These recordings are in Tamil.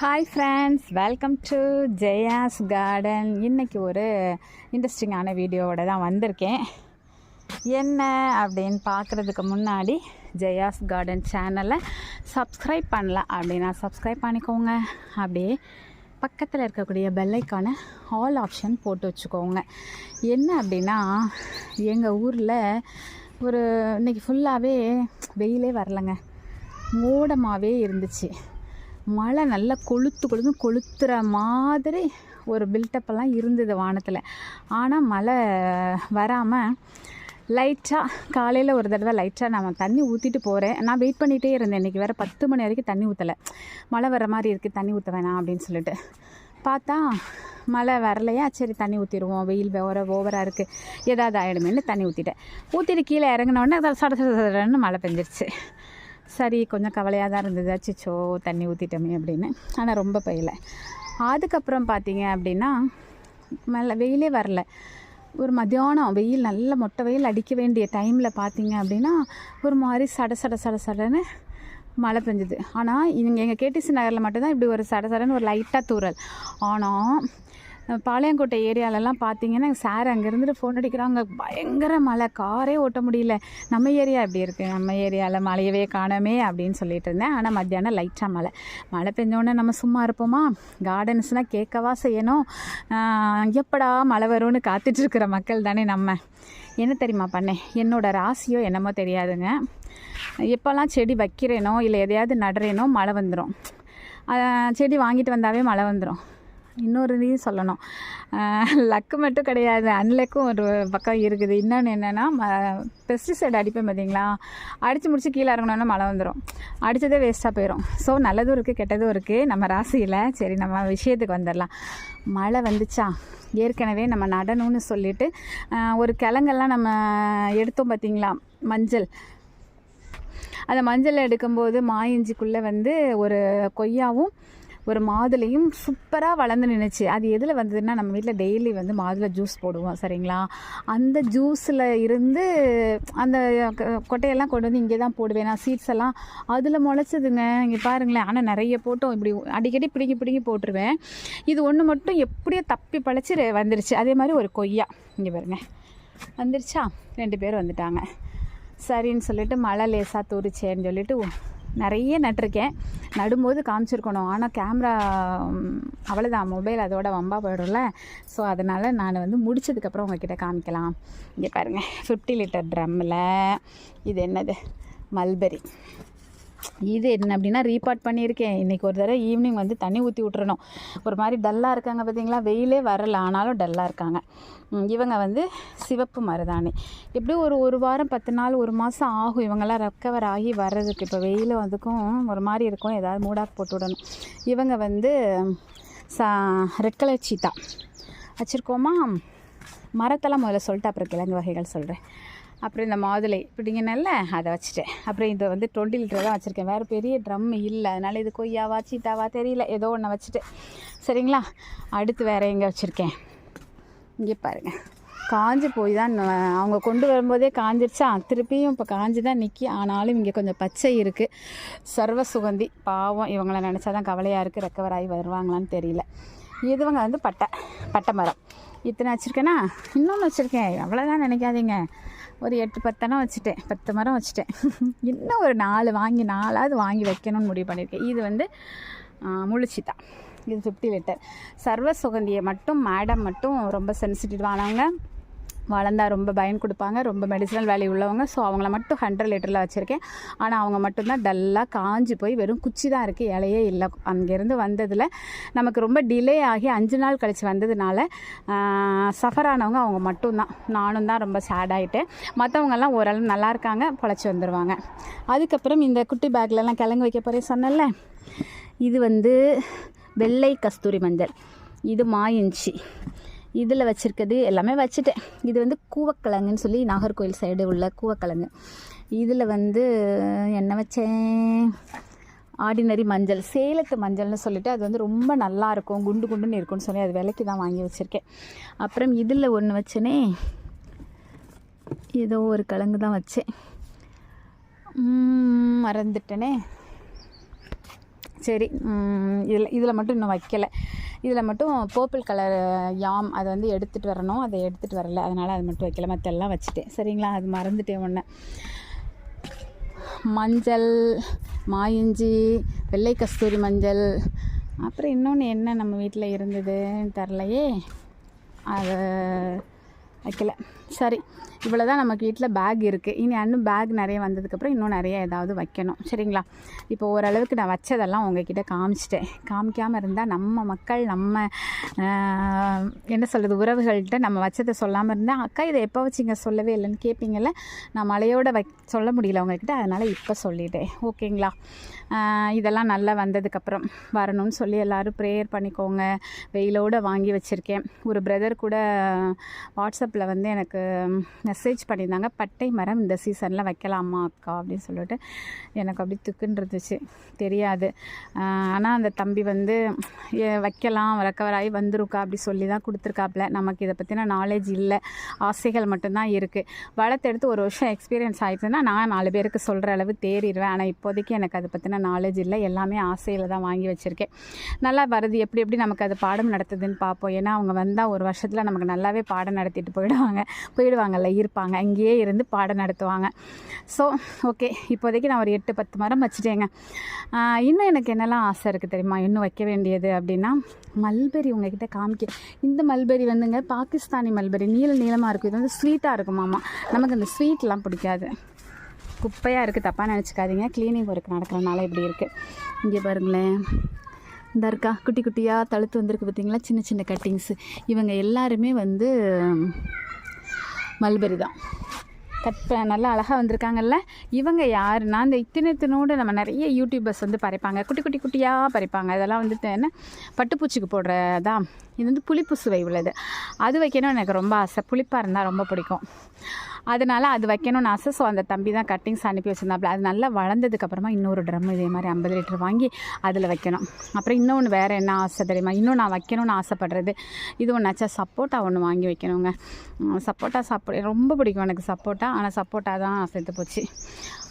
Hi friends welcome to Jaya's garden இன்றைக்கி ஒரு இன்ட்ரெஸ்டிங்கான வீடியோவோட தான் வந்திருக்கேன். என்ன அப்படின்னு பார்க்குறதுக்கு முன்னாடி ஜெயாஸ் கார்டன் சேனலை சப்ஸ்கிரைப் பண்ணல அப்படின்னா சப்ஸ்கிரைப் பண்ணிக்கோங்க. அப்படியே பக்கத்தில் இருக்கக்கூடிய பெல்லைக்கான ஆல் ஆப்ஷன் போட்டு வச்சுக்கோங்க. என்ன அப்படின்னா எங்கள் ஊரில் ஒரு இன்றைக்கி ஃபுல்லாகவே வெயிலே வரலைங்க. மூடமாகவே இருந்துச்சு. மழை நல்லா கொளுத்து கொளுத்து கொளுத்துற மாதிரி ஒரு பில்டப்பெல்லாம் இருந்தது வானத்தில். ஆனால் மழை வராமல் லைட்டாக காலையில் ஒரு தடவை லைட்டாக நான் தண்ணி ஊற்றிட்டு போகிறேன் நான் வெயிட் பண்ணிகிட்டே இருந்தேன். இன்றைக்கி வேறு பத்து மணி வரைக்கும் தண்ணி ஊற்றலை மழை வர மாதிரி இருக்குது தண்ணி ஊற்ற வேணாம் அப்படின்னு சொல்லிட்டு. பார்த்தா மழை வரலையா? சரி தண்ணி ஊற்றிடுவோம் வெயில் வேற ஓவராக இருக்குது ஏதாவது ஆகிடுமேன்னு தண்ணி ஊற்றிட்டேன் ஊற்றிட்டு கீழே இறங்கினோடனே சட சட சடன்னு மழை பெஞ்சிருச்சு. சரி கொஞ்சம் கவலையாக தான் இருந்தது. அச்சிச்சோ தண்ணி ஊற்றிட்டோமே அப்படின்னு. ஆனால் ரொம்ப பயில. அதுக்கப்புறம் பார்த்தீங்க அப்படின்னா மேலே வெயிலே வரல. ஒரு மத்தியானம் வெயில் நல்ல மொட்டை வெயில் அடிக்க வேண்டிய டைமில் பார்த்தீங்க அப்படின்னா ஒரு மாதிரி சட சட சட சடன்னு மழை பெஞ்சுது. ஆனால் இங்கே எங்கள் கேடிசி நகரில் மட்டும்தான் இப்படி ஒரு சட சடன்னு ஒரு லைட்டாக தூறல். ஆனால் பாளையங்கோட்டை ஏரியாலலாம் பார்த்தீங்கன்னா சார் அங்கே இருந்துட்டு ஃபோன் அடிக்கிறாங்க பயங்கர மழை. காரே ஓட்ட முடியல. நம்ம ஏரியா எப்படி இருக்குது நம்ம ஏரியாவில் மழையவே காணோமே அப்படின்னு சொல்லிட்டு இருந்தேன். ஆனால் மத்தியானம் லைட்டாக மழை. மழை பெஞ்சோடனே நம்ம சும்மா இருப்போமா? கார்டன்ஸ்னால் கேட்கவா செய்யணும்? எப்படா மழை வரும்னு காத்துட்ருக்கிற மக்கள் தானே நம்ம. என்ன தெரியுமா பண்ணேன் என்னோடய ராசியோ என்னமோ தெரியாதுங்க. எப்போல்லாம் செடி வைக்கிறேனோ இல்லை எதையாவது நடுறேனோ மழை வந்துடும் செடி வாங்கிட்டு வந்தாவே மழை வந்துடும் இன்னொரு இதையும் சொல்லணும். லக்கு மட்டும் கிடையாது. அன்லக்கும் ஒரு பக்கம் இருக்குது. இன்னொன்று என்னென்னா பெஸ்டிசைடு அடிப்பேன் பார்த்தீங்களா அடித்து முடிச்சு கீழே இறங்கினோன்னா மழை வந்துடும் அடித்ததே வேஸ்ட்டாக போயிடும் ஸோ நல்லதும் இருக்குது கெட்டதும் இருக்குது நம்ம ராசியில் சரி நம்ம விஷயத்துக்கு வந்துடலாம். மழை வந்துச்சா? ஏற்கனவே நம்ம நடணும்னு சொல்லிட்டு ஒரு கிழங்கெல்லாம் நம்ம எடுத்தோம் பார்த்தீங்களா மஞ்சள். அந்த மஞ்சள் எடுக்கும்போது மாயிஞ்சிக்குள்ளே வந்து ஒரு கொய்யாவும் ஒரு மாதுளையும் சூப்பராக வளர்ந்து நின்றுச்சு அது எதில் வந்ததுன்னா நம்ம வீட்டில் டெய்லி வந்து மாதுளை ஜூஸ் போடுவோம் சரிங்களா? அந்த ஜூஸில் இருந்து அந்த கொட்டையெல்லாம் கொண்டு வந்து இங்கே தான் போடுவேன். நான் சீட்ஸ் எல்லாம் அதில் முளைச்சதுங்க. இங்கே பாருங்களேன் ஆனால் நிறைய போட்டோம். இப்படி அடிக்கடி பிடுங்கி பிடுங்கி போட்டுருவேன். இது ஒன்று மட்டும் எப்படியோ தப்பி பழச்சி ரெ- வந்துருச்சு. அதே மாதிரி ஒரு கொய்யா. இங்கே பாருங்க. வந்துருச்சா? ரெண்டு பேர் வந்துட்டாங்க. சரின்னு சொல்லிட்டு மழை லேசாக தூரிச்சேன்னு சொல்லிட்டு நிறைய நட்டிருக்கேன். நடும்போது காமிச்சிருக்கணும். ஆனால் கேமரா அவ்வளோதான் மொபைல் அதோட வம்பா போயிடும்ல. ஸோ அதனால் நான் வந்து முடிச்சதுக்கப்புறம் உங்ககிட்ட காமிக்கலாம். இங்கே பாருங்கள் ஃபிஃப்டி லிட்டர் ட்ரம்மில் இது என்னது? மல்பெரி இது என்ன அப்படின்னா ரீபார்ட் பண்ணியிருக்கேன். இன்றைக்கி ஒரு தடவை ஈவினிங் வந்து தண்ணி ஊற்றி விட்டுறணும். ஒரு மாதிரி டல்லாக இருக்காங்க பார்த்தீங்களா வெயிலே வரல. ஆனாலும் டல்லாக இருக்காங்க. இவங்க வந்து சிவப்பு மருதாணி. எப்படியும் ஒரு ஒரு வாரம் பத்து நாள் ஒரு மாதம் ஆகும் இவங்கெல்லாம் ரெக்கவர் ஆகி வர்றதுக்கு? இப்போ வெயில் அதுக்கும் ஒரு மாதிரி இருக்கும். ஏதாவது மூடாக் போட்டு விடணும். இவங்க வந்து சா ரெட் கலர் சீத்தா வச்சுருக்கோமா? மரத்தெல்லாம் முதல்ல சொல்லிட்டு அப்புறம் கிழங்கு வகைகள் சொல்கிறேன் அப்புறம் இந்த மாதுளை பிடிங்கனல்ல அதை வச்சுட்டேன். அப்புறம் இதை வந்து டுவெண்ட்டி லிட்டர் தான் வச்சுருக்கேன். வேறு பெரிய ட்ரம் இல்லை. அதனால் இது கொய்யாவா சீட்டாவா தெரியல. ஏதோ ஒன்று வச்சுட்டு. சரிங்களா? அடுத்து வேறு எங்கே வச்சுருக்கேன்? இங்கே பாருங்கள் காஞ்சு போய் தான் அவங்க கொண்டு வரும்போதே காஞ்சிருச்சா? திருப்பியும் இப்போ காஞ்சு தான் நிற்கி ஆனாலும் இங்கே கொஞ்சம் பச்சை இருக்குது சர்வ சுகந்தி. பாவம் இவங்களை நினச்சா தான் கவலையாக இருக்குது ரெக்கவர் ஆகி வருவாங்களான்னு தெரியல. இதுவங்க வந்து பட்டை பட்டை மரம். இத்தனை வச்சுருக்கேனா? இன்னொன்று வச்சுருக்கேன். அவ்வளோதான் நினைக்காதீங்க. ஒரு எட்டு பத்தெல்லாம் வச்சுட்டேன். பத்து மரம் வச்சுட்டேன். இன்னும் ஒரு நாலு வாங்கி நாலாவது வாங்கி வைக்கணும்னு முடிவு பண்ணியிருக்கேன் இது வந்து முழுச்சித்தா இது ஃபிஃப்டி லிட்டர் சர்வ சுகந்தியை மட்டும் மேடம் மட்டும் ரொம்ப சென்சிட்டிவ் வளர்ந்தால் ரொம்ப பயன் கொடுப்பாங்க. ரொம்ப மெடிசனல் வேல்யூ உள்ளவங்க. ஸோ அவங்கள மட்டும் ஹண்ட்ரட் லிட்டரில் வச்சுருக்கேன். ஆனால் அவங்க மட்டும்தான் டல்லாக காஞ்சி போய் வெறும் குச்சி தான் இருக்குது இலையே இல்லை. அங்கேருந்து வந்ததில் நமக்கு ரொம்ப டிலே ஆகி அஞ்சு நாள் கழித்து வந்ததுனால சஃபர் ஆனவங்க அவங்க மட்டும்தான். நானும் தான் ரொம்ப சேட் ஆகிட்டேன் மற்றவங்கெல்லாம் ஓரளவு நல்லா இருக்காங்க. பொழைச்சி வந்துடுவாங்க அதுக்கப்புறம் இந்த குட்டி பேக்லலாம் கிழங்கு வைக்க போகிறேன் சொன்னேன்ல. இது வந்து வெள்ளை கஸ்தூரி மஞ்சள். இது மாயிஞ்சி இதில் வச்சுருக்கிறது எல்லாமே வச்சுட்டேன். இது வந்து கூவக்கிழங்குன்னு சொல்லி நாகர்கோவில் சைடு உள்ள கூவக்கிழங்கு. இதில் வந்து என்ன வச்சேன்? ஆர்டினரி மஞ்சள் சேலத்து மஞ்சள்னு சொல்லிட்டு அது வந்து ரொம்ப நல்லா இருக்கும். குண்டு குண்டுன்னு இருக்கும்னு சொல்லி அது விலைக்கு தான் வாங்கி வச்சுருக்கேன். அப்புறம் இதில் ஒன்று வச்சேனே ஏதோ ஒரு கிழங்கு தான் வச்சேன். மறந்துட்டேனே. சரி இதில் இதில் மட்டும் இன்னும் வைக்கலை. இதில் மட்டும் பர்பிள் கலர் யாம் அதை வந்து எடுத்துகிட்டு வரணும். அதை எடுத்துகிட்டு வரல. அதனால் அது மட்டும் வைக்கல. மற்றெல்லாம் வச்சுட்டேன். சரிங்களா? அது மறந்துட்டேன் ஒன்று மஞ்சள் மாயிஞ்சி வெள்ளை கஸ்தூரி மஞ்சள் அப்புறம் இன்னொன்று என்ன நம்ம வீட்டில் இருந்ததுன்னு தெரிலையே. அதை வைக்கல. சரி இவ்வளோ தான் நமக்கு வீட்டில் பேக் இருக்குது இனி இன்னும் பேக் நிறைய வந்ததுக்கப்புறம் இன்னும் நிறைய ஏதாவது வைக்கணும். சரிங்களா? இப்போ ஓரளவுக்கு நான் வச்சதெல்லாம் உங்ககிட்ட காமிச்சிட்டேன். காமிக்காமல் இருந்தால் நம்ம மக்கள் நம்ம என்ன சொல்கிறது உறவுகள்கிட்ட நம்ம வச்சதை சொல்லாமல் இருந்தால் அக்கா இதை எப்போ வச்சிங்க? சொல்லவே இல்லைன்னு கேட்பீங்கல்ல நான் மழையோட வை சொல்ல முடியல உங்ககிட்ட. அதனால் இப்போ சொல்லிட்டேன். ஓகேங்களா? இதெல்லாம் நல்லா வந்ததுக்கப்புறம் வரணும்னு சொல்லி எல்லோரும் ப்ரேயர் பண்ணிக்கோங்க. வெயிலோடு வாங்கி வச்சுருக்கேன். ஒரு பிரதர் கூட வாட்ஸ்அப்பில் வந்து எனக்கு மெசேஜ் பண்ணியிருந்தாங்க பட்டை மரம் இந்த சீசனில் வைக்கலாமா அக்கா? அப்படின்னு சொல்லிட்டு எனக்கு அப்படி துக்குன்னு இருந்துச்சு. தெரியாது. ஆனால் அந்த தம்பி வந்து வைக்கலாம் ரெக்கவர் ஆகி வந்துருக்கா அப்படி சொல்லி தான் கொடுத்துருக்காப்புல. நமக்கு இதை பற்றின நாலேஜ் இல்லை. ஆசைகள் மட்டும்தான் இருக்குது வளர்த்தெடுத்து ஒரு வருஷம் எக்ஸ்பீரியன்ஸ் ஆயிடுச்சுன்னா நான் நாலு பேருக்கு சொல்கிற அளவு தேறிடுவேன் ஆனால் இப்போதைக்கு எனக்கு அதை பற்றின நாலேஜ் இல்லை. எல்லாமே ஆசையில் தான் வாங்கி வச்சுருக்கேன். நல்லா வருது. எப்படி எப்படி நமக்கு அது பாடம் நடத்துதுன்னு பார்ப்போம் ஏன்னா அவங்க வந்தால் ஒரு வருஷத்தில் நமக்கு நல்லாவே பாடம் நடத்திட்டு போயிடுவாங்க. போயிடுவாங்கல்ல இருப்பாங்க. இங்கேயே இருந்து பாடம் நடத்துவாங்க. ஸோ ஓகே இப்போதைக்கு நான் ஒரு எட்டு பத்து மரம் வச்சுட்டேங்க. இன்னும் எனக்கு என்னெல்லாம் ஆசை இருக்குது தெரியுமா? இன்னும் வைக்க வேண்டியது அப்படின்னா மல்பெரி உங்ககிட்ட காமிக்க இந்த மல்பெரி வந்துங்க பாகிஸ்தானி மல்பெரி. நீள நீளமாக இருக்கும். இது வந்து ஸ்வீட்டாக இருக்குமாமா நமக்கு இந்த ஸ்வீட்லாம் பிடிக்காது. குப்பையாக இருக்குது தப்பாக நினச்சிக்காதீங்க. க்ளீனிங் ஒர்க் நடக்கிறனால இப்படி இருக்குது இங்கே பாருங்களேன். இந்த இருக்கா குட்டி குட்டியாக தழுத்து வந்திருக்கு பார்த்தீங்களா? சின்ன சின்ன கட்டிங்ஸு இவங்க எல்லாருமே வந்து மல்பெரி தான். கட் நல்லா அழகாக வந்திருக்காங்கல்ல? இவங்க யாருன்னா இந்த இத்தினத்தினோடு நம்ம நிறைய யூடியூபர்ஸ் வந்து பறைப்பாங்க. குட்டி குட்டி குட்டியாக பறைப்பாங்க. இதெல்லாம் வந்துட்டு என்ன பட்டுப்பூச்சிக்கு போடுறதா? இது வந்து புளிப்பு சுவை உள்ளது. அது வைக்கணும் எனக்கு ரொம்ப ஆசை. புளிப்பாக இருந்தால் ரொம்ப பிடிக்கும். அதனால் அது வைக்கணும்னு ஆசை. ஸோ அந்த தம்பி தான் கட்டிங்ஸ் அனுப்பி வச்சுருந்தாப்புல. அது நல்லா வளர்ந்ததுக்கப்புறமா இன்னொரு ட்ரம் இதே மாதிரி ஐம்பது லிட்டர் வாங்கி அதில் வைக்கணும். அப்புறம் இன்னொன்று வேறு என்ன ஆசை தெரியுமா? இன்னும் நான் வைக்கணும்னு ஆசைப்படுறது. இது ஒன்றாச்சா சப்போட்டா ஒன்று வாங்கி வைக்கணுங்க. சப்போட்டா சாப்பிட ரொம்ப பிடிக்கும் எனக்கு சப்போட்டா. ஆனால் சப்போட்டா தான் சேர்த்து போச்சு.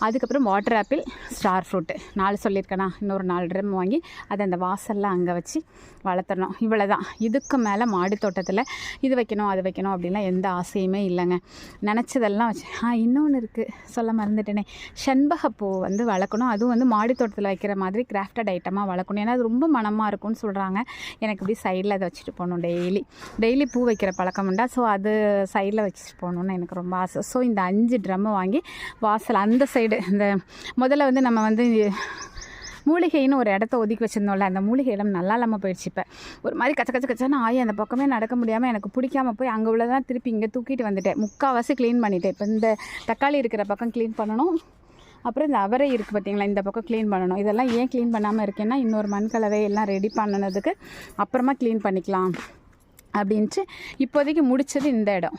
அதுக்கப்புறம் வாட்டர் ஆப்பிள் ஸ்டார் ஃப்ரூட்டு நாலு சொல்லியிருக்கேனா? இன்னொரு நாலு ட்ரம் வாங்கி அதை அந்த வாசலில் அங்கே வச்சு வளர்த்தணும் இவ்வளோ தான் இதுக்கு மேலே மாடி தோட்டத்தில் இது வைக்கணும் அது வைக்கணும் அப்படின்லாம் எந்த ஆசையுமே இல்லைங்க. நினச்சதெல்லாம் வச்சு ஆ இன்னொன்று இருக்குது சொல்ல மறந்துட்டேனே. செண்பகப்பூ வந்து வளர்க்கணும். அதுவும் வந்து மாடி தோட்டத்தில் வைக்கிற மாதிரி கிராஃப்டட் ஐட்டமாக வளர்க்கணும். ஏன்னா அது ரொம்ப மனமாக இருக்கும்னு சொல்கிறாங்க எனக்கு இப்படி சைடில் அதை வச்சுட்டு போகணும் டெய்லி டெய்லி பூ வைக்கிற பழக்கம் உண்டா? ஸோ அது சைடில் வச்சுட்டு போகணுன்னு எனக்கு ரொம்ப ஆசை. ஸோ இந்த அஞ்சு ட்ரம்மை வாங்கி வாசல் அந்த சைடு இந்த முதல்ல வந்து நம்ம வந்து மூலிகைன்னு ஒரு இடத்த ஒதுக்கி வச்சிருந்தோம்ல அந்த மூலிகை இடம் நல்லா இல்லாமல் போயிடுச்சு இப்போ. ஒரு மாதிரி கச்ச கச்ச கச்சான ஆகி அந்த பக்கமே நடக்க முடியாமல் எனக்கு பிடிக்காம போய் அங்கே உள்ளதான் திருப்பி இங்கே தூக்கிட்டு வந்துட்டேன். முக்கால்வாசி க்ளீன் பண்ணிட்டேன். இப்போ இந்த தக்காளி இருக்கிற பக்கம் க்ளீன் பண்ணணும். அப்புறம் இந்த அவரை இருக்குது பார்த்தீங்களா இந்த பக்கம் க்ளீன் பண்ணணும். இதெல்லாம் ஏன் க்ளீன் பண்ணாமல் இருக்கேன்னா இன்னொரு மண் கலவை எல்லாம் ரெடி பண்ணினதுக்கு அப்புறமா க்ளீன் பண்ணிக்கலாம். அப்படின்ட்டு இப்போதைக்கு முடிச்சது இந்த இடம்.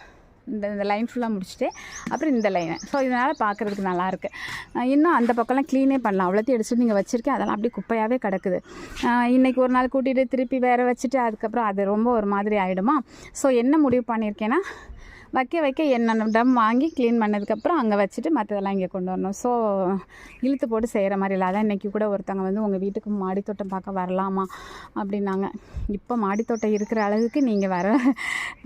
இந்த இந்த லைன் ஃபுல்லாக முடிச்சுட்டு அப்புறம் இந்த லைனை ஸோ இதனால் பார்க்குறதுக்கு நல்லாயிருக்கு இன்னும் அந்த பக்கம்லாம் க்ளீனே பண்ணலாம். அவ்வளோத்தையும் எடுத்துட்டு நீங்கள் வச்சுருக்கேன். அதெல்லாம் அப்படியே குப்பையாகவே கிடக்குது. இன்றைக்கி ஒரு நாள் கூட்டிகிட்டு திருப்பி வேறு வச்சுட்டு அதுக்கப்புறம் அது ரொம்ப ஒரு மாதிரி ஆகிடுமா ஸோ என்ன முடிவு பண்ணியிருக்கேன்னா வைக்க வைக்க என்னென்ன டம் வாங்கி க்ளீன் பண்ணதுக்கப்புறம் அங்கே வச்சுட்டு மற்றதெல்லாம் இங்கே கொண்டு வரணும். ஸோ இழுத்து போட்டு செய்கிற மாதிரி இல்லை. அதான் இன்றைக்கி கூட ஒருத்தவங்க வந்து உங்கள் வீட்டுக்கு மாடித்தோட்டம் பார்க்க வரலாமா அப்படின்னாங்க. இப்போ மாடித்தோட்டம் இருக்கிற அளவுக்கு நீங்கள் வர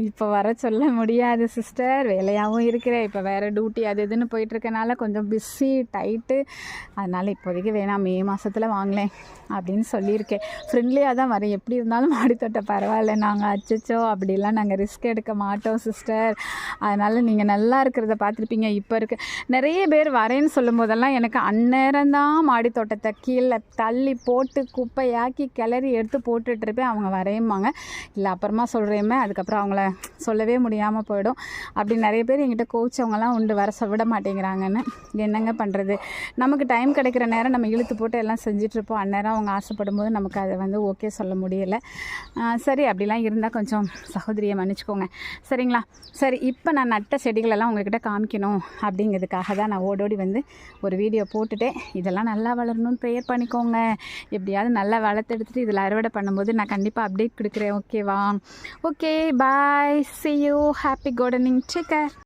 இப்போ வர சொல்ல முடியாது சிஸ்டர் வேலையாகவும் இருக்கிறேன் இப்போ வேறு டியூட்டி அது இதுன்னு போயிட்டுருக்கனால கொஞ்சம் பிஸி டைட்டு அதனால் இப்போதைக்கு வேணாம் மே மாதத்தில் வாங்கலேன் அப்படின்னு சொல்லியிருக்கேன். ஃப்ரெண்ட்லியாக தான் வரேன். எப்படி இருந்தாலும் மாடித்தோட்டம் பரவாயில்ல. நாங்கள் அச்சச்சோ அப்படிலாம் நாங்கள் ரிஸ்க் எடுக்க மாட்டோம் சிஸ்டர் அதனால் நீங்கள் நல்லா இருக்கிறத பார்த்துருப்பீங்க இப்போ இருக்க. நிறைய பேர் வரேன்னு சொல்லும் போதெல்லாம் எனக்கு அந்நேரம் தான் மாடித்தோட்டத்தை கீழே தள்ளி போட்டு குப்பையாக்கி கிளறி எடுத்து போட்டுட்ருப்பேன் அவங்க வரையுமாங்க இல்லை அப்புறமா சொல்கிறேமே அதுக்கப்புறம் அவங்கள சொல்லவே முடியாமல் போயிடும். அப்படி நிறைய பேர் எங்கிட்ட கோச்சவங்கலாம் உண்டு. வர விட மாட்டேங்கிறாங்கன்னு. என்னங்க பண்ணுறது நமக்கு டைம் கிடைக்கிற நேரம் நம்ம இழுத்து போட்டு எல்லாம் செஞ்சிட்ருப்போம் அந்நேரம் அவங்க ஆசைப்படும் போது நமக்கு அதை வந்து ஓகே சொல்ல முடியலை. சரி அப்படிலாம் இருந்தால் கொஞ்சம் சகோதரியை மன்னிச்சுக்கோங்க. சரிங்களா? சரி இப்போ நான் நட்ட செடிகளெல்லாம் உங்ககிட்ட காமிக்கணும் அப்படிங்கிறதுக்காக தான் நான் ஓடோடி வந்து ஒரு வீடியோ போட்டுட்டேன் இதெல்லாம் நல்லா வளரணும்னு ப்ரேயர் பண்ணிக்கோங்க. எப்படியாவது நல்லா வளர்த்தெடுத்துட்டு இதில் அறுவடை பண்ணும்போது நான் கண்டிப்பாக அப்டேட் கொடுக்குறேன். ஓகேவா okay bye see you happy gardening take